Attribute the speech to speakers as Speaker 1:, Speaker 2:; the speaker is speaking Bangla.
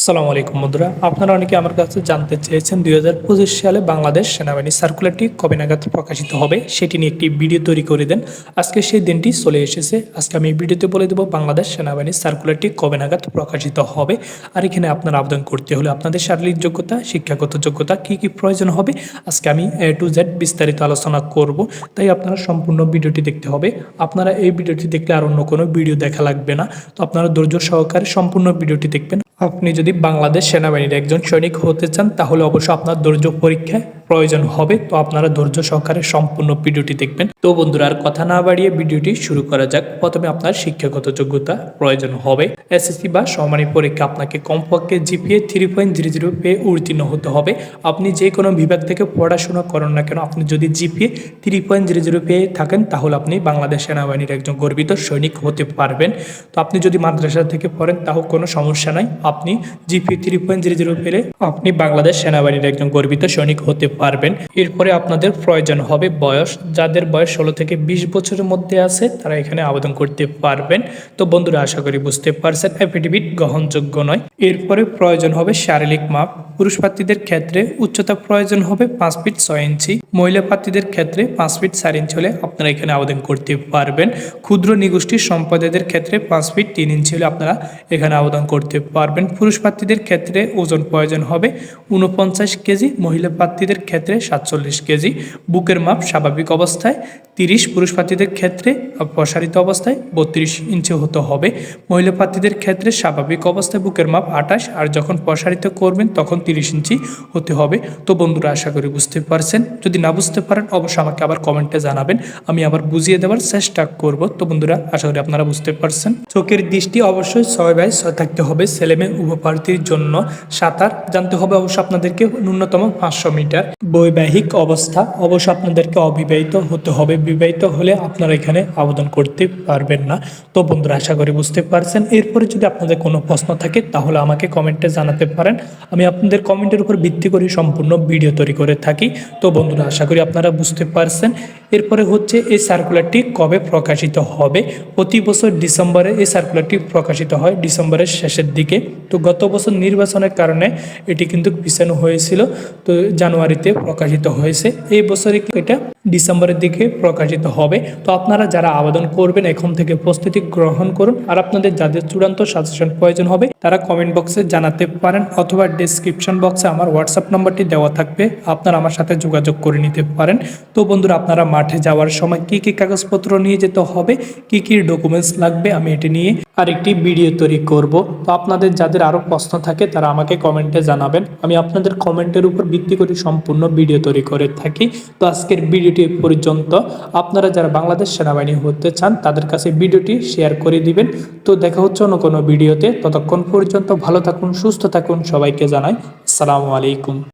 Speaker 1: আসসালামু আলাইকুম বন্ধুরা। আপনারা অনেকে আমার কাছে জানতে চেয়েছেন দুই হাজার পঁচিশ সালে বাংলাদেশ সেনাবাহিনী সার্কুলারটি কবে নাগাদ প্রকাশিত হবে, সেটি নিয়ে একটি ভিডিও তৈরি করে দেন। আজকে সেই দিনটি চলে এসেছে। আজকে আমি ভিডিওতে বলে দেবো বাংলাদেশ সেনাবাহিনী সার্কুলারটি কবে নাগাদ প্রকাশিত হবে। আর এখানে আপনার আবেদন করতে হলে আপনাদের শারীরিক যোগ্যতা, শিক্ষাগত যোগ্যতা কি কি প্রয়োজন হবে, আজকে আমি এ টু জেড বিস্তারিত আলোচনা করব। তাই আপনারা সম্পূর্ণ ভিডিওটি দেখতে হবে। আপনারা এই ভিডিওটি দেখলে আর অন্য কোনো ভিডিও দেখা লাগবে না। তো আপনারা ধৈর্য সহকারে সম্পূর্ণ ভিডিওটি দেখবেন। আপনি যদি বাংলাদেশ সেনাবাহিনীর একজন সৈনিক হতে চান তাহলে অবশ্য আপনার দুর্যোগ পরীক্ষায় প্রয়োজন হবে, তো আপনারা ধৈর্য সহকারে সম্পূর্ণ ভিডিওটি দেখবেন। তো বন্ধুরা, আর কথা না বাড়িয়ে ভিডিওটি শুরু করা যাক। প্রথমে আপনার শিক্ষাগত যোগ্যতা প্রয়োজন হবে। এসএসসি বা সমানি পরীক্ষা আপনাকে কমপক্ষে GPA three point zero zero পেয়ে উত্তীর্ণ হতে হবে। আপনি যে কোনো বিভাগ থেকে পড়াশোনা করেন না কেন, আপনি যদি GPA three point zero zero পেয়ে থাকেন, তাহলে আপনি বাংলাদেশ সেনাবাহিনীর একজন গর্বিত সৈনিক হতে পারবেন। তো আপনি যদি মাদ্রাসা থেকে পড়েন তাও কোনো সমস্যা নাই। আপনি GPA three point zero zero পেলে আপনি বাংলাদেশ সেনাবাহিনীর একজন গর্বিত সৈনিক হতে পারবেন। এরপরে আপনাদের প্রয়োজন হবে বয়স। যাদের বয়স ষোলো থেকে বিশ বছরের মধ্যে আছে, তারা এখানে আবেদন করতে পারবেন। তো বন্ধুরা, আশা করি বুঝতে পারছেন অ্যাফিডেভিট গ্রহণযোগ্য নয়। এরপরে প্রয়োজন হবে শারীরিক মাপ। পুরুষ প্রার্থীদের ক্ষেত্রে উচ্চতা প্রয়োজন হবে পাঁচ ফিট ছয় ইঞ্চি মহিলা প্রার্থীদের ক্ষেত্রে পাঁচ ফিট চার ইঞ্চি হলে আপনারা এখানে আবেদন করতে পারবেন। ক্ষুদ্র নিগোষ্ঠীর সম্পাদকদের ক্ষেত্রে পাঁচ ফিট তিন ইঞ্চি হলে আপনারা এখানে আবেদন করতে পারবেন। পুরুষ প্রার্থীদের ক্ষেত্রে ওজন প্রয়োজন হবে উনপঞ্চাশ কেজি মহিলা প্রার্থীদের ক্ষেত্রে সাতচল্লিশ কেজি। বুকের মাপ স্বাভাবিক অবস্থায় তিরিশ পুরুষ প্রার্থীদের ক্ষেত্রে প্রসারিত অবস্থায় বত্রিশ ইঞ্চি হতে হবে। মহিলা প্রার্থীদের ক্ষেত্রে স্বাভাবিক অবস্থায় বুকের মাপ আঠাশ, আর যখন প্রসারিত করবেন তখন তিরিশ ইঞ্চি হতে হবে। তো বন্ধুরা, আশা করি বুঝতে পারছেন। যদি না বুঝতে পারেন, অবশ্যই আমাকে আবার কমেন্টে জানাবেন। আমি আবার বুঝিয়ে দেওয়ার চেষ্টা করব। তো বন্ধুরা, আশা করি আপনারা বুঝতে পারছেন। চোখের দৃষ্টি অবশ্যই ছয় বাই ছয় থাকতে হবে ছেলেমেয়ে উপপ্রার্থীর জন্য। সাঁতার জানতে হবে অবশ্য আপনাদেরকে ন্যূনতম পাঁচশো মিটার। বৈবাহিক অবস্থা অবশ্য আপনাদেরকে অবিবাহিত হতে হবে। বিবাহিত হলে আপনারা এখানে আবেদন করতে পারবেন না। তো বন্ধুরা, আশা করি বুঝতে পারছেন। এরপরে যদি আপনাদের কোনো প্রশ্ন থাকে, তাহলে আমাকে কমেন্টে জানাতে পারেন। আমি আপনাদের কমেন্টের উপর ভিত্তি করে সম্পূর্ণ ভিডিও তৈরি করে থাকি। তো বন্ধুরা, আশা করি আপনারা বুঝতে পারছেন। এরপরে হচ্ছে, এই সার্কুলারটি কবে প্রকাশিত হবে? প্রতি বছর ডিসেম্বরে এই সার্কুলারটি প্রকাশিত হয় ডিসেম্বরের শেষের দিকে। তো গত বছর নির্বাচনের কারণে এটি কিন্তু পিছানো হয়েছিল। তো জানুয়ারিতে প্রকাশিত হয়েছে। এই বছরে এটা ডিসেম্বরের দিকে প্রকাশিত হবে। তো আপনারা যারা আবেদন করবেন, এখন থেকে প্রস্তুতি গ্রহণ করুন। আর আপনাদের যাদের চূড়ান্ত সাজেশন প্রয়োজন হবে, তারা কমেন্ট বক্সে জানাতে পারেন অথবা ডিসক্রিপশন বক্সে আমার হোয়াটসঅ্যাপ নাম্বারটি দেওয়া থাকবে। আপনারা আমার সাথে যোগাযোগ করে নিতে পারেন। তো বন্ধুরা, আপনারা মাঠে যাওয়ার সময় কি কি কাগজপত্র নিয়ে যেতে হবে, কি কি ডকুমেন্টস লাগবে, আমি এটি নিয়ে আরেকটি ভিডিও তৈরি করব। তো আপনাদের যাদের আরও প্রশ্ন থাকে, তারা আমাকে কমেন্টে জানাবেন। আমি আপনাদের কমেন্টের উপর ভিত্তি করে সম্পূর্ণ ভিডিও তৈরি করে থাকি। তো আজকের ভিডিওটি পর্যন্ত। আপনারা যারা বাংলাদেশ সেনাবাহিনী হতে চান, তাদের কাছে ভিডিওটি শেয়ার করে দিবেন। তো দেখা হচ্ছে অন্য কোনো ভিডিওতে। ততক্ষণ পর্যন্ত ভালো থাকুন, সুস্থ থাকুন। সবাইকে জানাই, আসসালামু আলাইকুম।